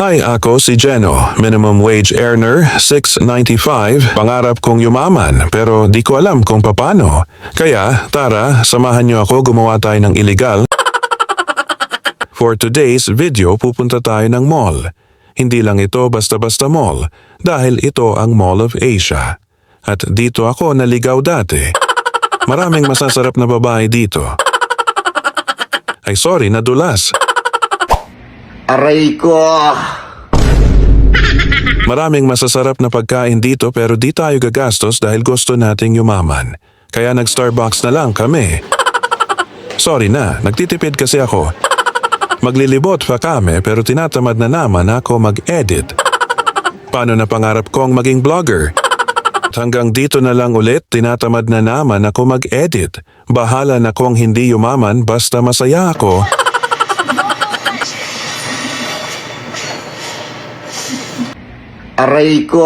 Hi, ako si Jeno. Minimum wage earner, 695. Pangarap kong yumaman, pero di ko alam kung paano. Kaya, tara, samahan niyo ako gumawa tayo ng illegal. For today's video, pupunta tayo ng mall. Hindi lang ito basta-basta mall, dahil ito ang Mall of Asia. At dito ako naligaw dati. Maraming masasarap na babae dito. Ay sorry, nadulas. Aray ko! Maraming masasarap na pagkain dito pero di tayo gagastos dahil gusto nating yumaman. Kaya nag-Starbucks na lang kami. Sorry na, nagtitipid kasi ako. Maglilibot pa kami pero tinatamad na naman ako mag-edit. Paano na pangarap kong maging vlogger? At Hanggang dito na lang ulit, tinatamad na naman ako mag-edit. Bahala na kung hindi yumaman basta masaya ako. Aray ko!